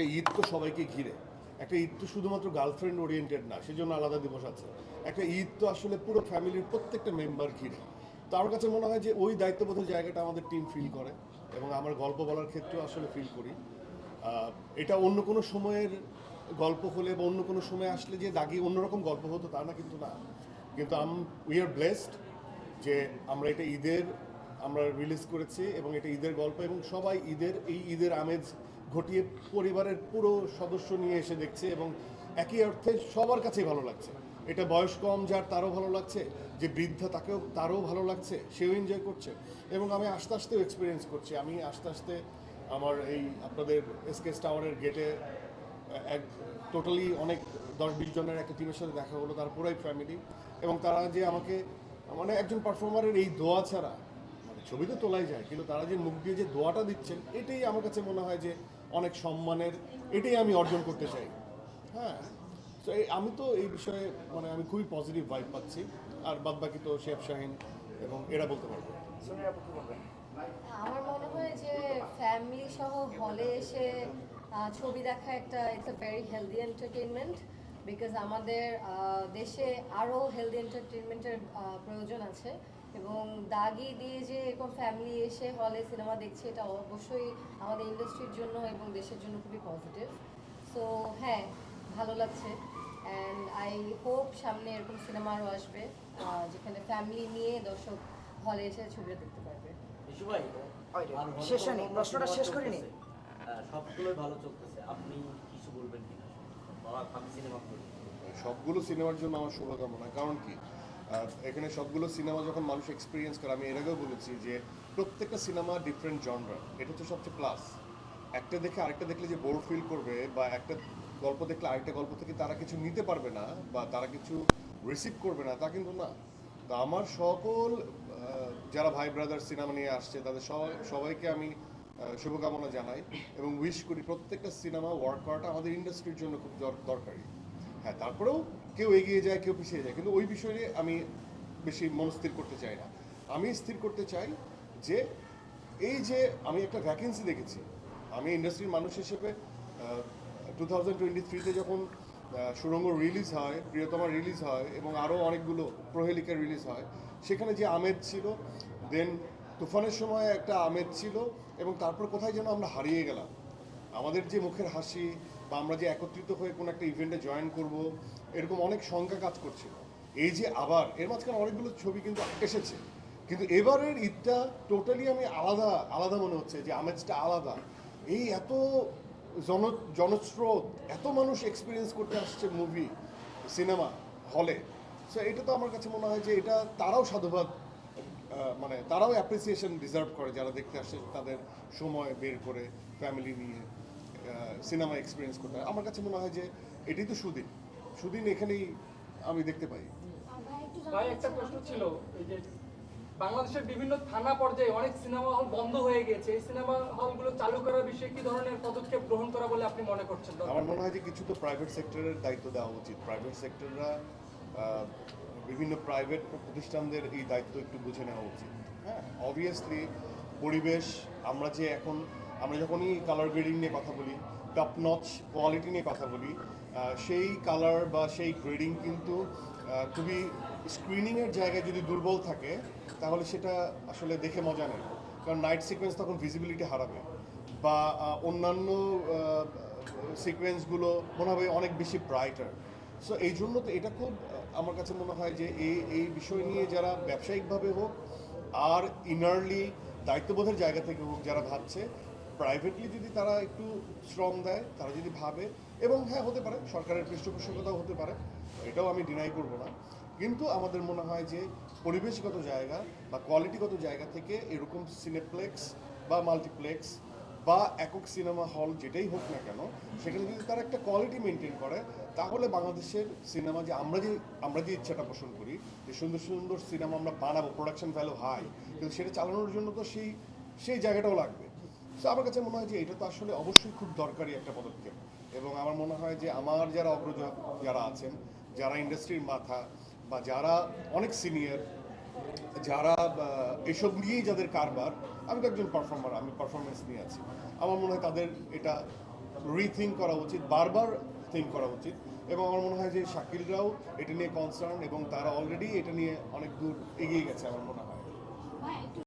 একটা ঈদ তো সবাইকে ঘিরে। একটা ঈদ তো শুধুমাত্র গার্লফ্রেন্ড ওরিয়েন্টেড না, সেজন্য আলাদা দিবস আছে। একটা ঈদ তো আসলে পুরো ফ্যামিলির প্রত্যেকটা মেম্বার ঘিরে। তো আমার কাছে মনে হয় যে ওই দায়িত্ববোধের জায়গাটা আমাদের টিম ফিল করে এবং আমার গল্প বলার ক্ষেত্রেও আসলে ফিল করি। এটা অন্য কোনো সময়ের গল্প হলে বা অন্য কোনো সময় আসলে যে দাগি অন্যরকম গল্প হতো তা না, কিন্তু না। কিন্তু আম উই আর ব্লেসড যে আমরা এটা ঈদের, আমরা রিলিজ করেছি এবং এটা ঈদের গল্প এবং সবাই ঈদের, এই ঈদের আমেজ ঘটিয়ে পরিবারের পুরো সদস্য নিয়ে এসে দেখছে এবং একই অর্থে সবার কাছেই ভালো লাগছে। এটা বয়স কম, যার তারও ভালো লাগছে, যে বৃদ্ধা তাকেও তারও ভালো লাগছে, সেও এনজয় করছে এবং আমি আস্তে আস্তেও এক্সপিরিয়েন্স করছি। আমি আস্তে আস্তে আমার এই আপনাদের এসকেস টাওয়ারের গেটে এক টোটালি অনেক দশ বিশ জনের একটা টিমের সাথে দেখা হলো, তার পুরাই ফ্যামিলি এবং তারা যে আমাকে মানে একজন পারফর্মারের এই দোয়া ছাড়া মানে ছবি তো তোলাই যায়, কিন্তু তারা যে মুখ দিয়ে যে দোয়াটা দিচ্ছেন, এটাই আমার কাছে মনে হয় যে অনেক সম্মানের এটাই আমি অর্জন করতে চাই। হ্যাঁ তো আমি তো এই বিষয়ে মানে আমি খুবই পজিটিভ ভাইব পাচ্ছি। আর বাদ বাকি তো শেফ শাহিন এবং এরা বলতে পারবে। আমার মনে হয় যে ফ্যামিলি সহ হলে এসে আহ, ছবি দেখা একটা it's a very healthy entertainment because আমাদের আহ, দেশে আরও হেলদি এন্টারটেনমেন্টের প্রয়োজন আছে। এবং দাগি দিয়ে যে এরকম ফ্যামিলি এসে হলে সিনেমা দেখছে এটা অবশ্যই আমাদের ইন্ডাস্ট্রির জন্য এবং দেশের জন্য খুবই পজিটিভ সো হ্যাঁ ভালো লাগছে। অ্যান্ড আই হোপ সামনে এরকম সিনেমা আরও আসবে যেখানে ফ্যামিলি নিয়ে দর্শক হলে এসে ছবিটা দেখতে পারবে। শেষ হয়নি, প্রশ্নটা শেষ করিনি। হ্যাঁ, সবগুলোই ভালো চলতেছে। আপনি কিছু বলবেন কিনা? আমি সিনেমা সবগুলো সিনেমার জন্য আমার শুভকামনা। কারণ কি? এখানে সবগুলো সিনেমা যখন মানুষ এক্সপিরিয়েন্স করে, আমি এর আগেও বলেছি যে প্রত্যেকটা সিনেমা ডিফারেন্ট জনরা এটা হচ্ছে সবচেয়ে প্লাস একটা দেখে আরেকটা দেখলে যে বোর ফিল করবে বা একটা গল্প দেখলে আরেকটা গল্প থেকে তারা কিছু নিতে পারবে না বা তারা কিছু রিসিভ করবে না, তা কিন্তু না। তো আমার সকল যারা ভাই ব্রাদার সিনেমা নিয়ে আসছে, তাদের সবাই সবাইকে আমি শুভকামনা জানাই এবং উইশ করি প্রত্যেকটা সিনেমা ওয়ার্ক করাটা আমাদের ইন্ডাস্ট্রির জন্য খুব দরকারি। হ্যাঁ তারপরেও কেউ এগিয়ে যায়, কেউ পিছিয়ে যায়। কিন্তু ওই বিষয়ে আমি বেশি মনস্থির করতে চাই না। আমি স্থির করতে চাই যে, এই যে আমি একটা ভ্যাকেন্সি দেখেছি, আমি ইন্ডাস্ট্রির মানুষ হিসেবে টু থাউজেন্ড টোয়েন্টি থ্রিতে যখন সুরঙ্গ রিলিজ হয়, প্রিয়তমা রিলিজ হয়, এবং আরও অনেকগুলো প্রহেলিকা রিলিজ হয়, সেখানে যে আমেজ ছিল দেন তুফানের সময় একটা আমেজ ছিল, এবং তারপর কোথায় যেন আমরা হারিয়ে গেলাম। আমাদের যে মুখের হাসি বা আমরা যে একত্রিত হয়ে কোনো একটা ইভেন্টে জয়েন করব, এরকম অনেক সংখ্যা কাজ করছিল। এই যে আবার, এর মাঝখানে অনেকগুলো ছবি কিন্তু এসেছে। কিন্তু এবারের ঈদটা টোটালি আমি আলাদা আলাদা মনে হচ্ছে যে আমেজটা আলাদা। এই এত জন, জনস্রোত, এত মানুষ এক্সপিরিয়েন্স করতে আসছে মুভি সিনেমা হলে সো এটা তো আমার কাছে মনে হয় যে এটা তারাও সাধুবাদ মানে তারাও অ্যাপ্রিসিয়েশন ডিজার্ভ করে যারা দেখতে আসে তাদের সময় বের করে ফ্যামিলি নিয়ে। সিনেমা এক্সপিরিয়েন্স করতে হয়। আমার কাছে মনে হয় যে এটাই তো সুদিন। সুদিন এখানেই আমি দেখতে পাই। ভাই একটা প্রশ্ন ছিল এই যে বাংলাদেশের বিভিন্ন থানা পর্যায়ে অনেক সিনেমা হল বন্ধ হয়ে গেছে। এই সিনেমা হলগুলো চালু করার বিষয়ে কি ধরনের পদক্ষেপ গ্রহণ করা বলে আপনি মনে করছেন? আমার মনে হয় যে কিছু তো প্রাইভেট সেক্টরের দায়িত্ব দেওয়া উচিত। প্রাইভেট সেক্টররা বিভিন্ন প্রাইভেট প্রতিষ্ঠানদের এই দায়িত্ব একটু বুঝে নেওয়া উচিত। হ্যাঁ অবভিয়াসলি পরিবেশ আমরা যে এখন আমরা যখনই কালার গ্রেডিং নিয়ে কথা বলি টপ নচ কোয়ালিটি নিয়ে কথা বলি সেই কালার বা সেই গ্রেডিং কিন্তু খুবই স্ক্রিনিংয়ের জায়গায় যদি দুর্বল থাকে, তাহলে সেটা আসলে দেখে মজা নেই কারণ নাইট সিকোয়েন্স তখন ভিজিবিলিটি হারাবে। বা অন্যান্য সিকোয়েন্সগুলো মনে হবে অনেক বেশি ব্রাইটার সো এই জন্য তো এটা খুব আমার কাছে মনে হয় যে এই এই বিষয় নিয়ে যারা ব্যবসায়িকভাবে হোক, আর ইনারলি দায়িত্ববোধের জায়গা থেকে হোক, যারা ভাবছে প্রাইভেটলি যদি তারা একটু শ্রম দেয়, তারা যদি ভাবে, এবং হ্যাঁ হতে পারে, সরকারের পৃষ্ঠপোষকতাও হতে পারে, এটাও আমি ডিনাই করব না। কিন্তু আমাদের মনে হয় যে পরিবেশগত জায়গা বা কোয়ালিটিগত জায়গা থেকে এরকম সিনেপ্লেক্স বা মাল্টিপ্লেক্স বা একক সিনেমা হল যেটাই হোক না কেন, সেখানে যদি তারা একটা কোয়ালিটি মেনটেন করে, তাহলে বাংলাদেশের সিনেমা যে আমরা যে আমরা যে ইচ্ছাটা পোষণ করি, যে সুন্দর সুন্দর সিনেমা আমরা বানাবো প্রোডাকশন ভ্যালু হাই কিন্তু সেটা চালানোর জন্য তো সেই সেই জায়গাটাও লাগবে। তো আমার কাছে মনে হয় যে এটা তো আসলে অবশ্যই খুব দরকারি একটা পদক্ষেপ। এবং আমার মনে হয় যে আমার যারা অগ্রজ যারা আছেন, যারা ইন্ডাস্ট্রির মাথা বা যারা অনেক সিনিয়র, যারা এসব নিয়েই যাদের কারবার, আমি তো একজন পারফর্মার, আমি পারফরমেন্স নিয়ে আছি। আমার মনে হয় তাদের এটা রিথিঙ্ক করা উচিত, বারবার থিঙ্ক করা উচিত। এবং আমার মনে হয় যে শাকিলরাও এটা নিয়ে কনসার্ন এবং তারা অলরেডি এটা নিয়ে অনেক দূর এগিয়ে গেছে, আমার মনে হয়।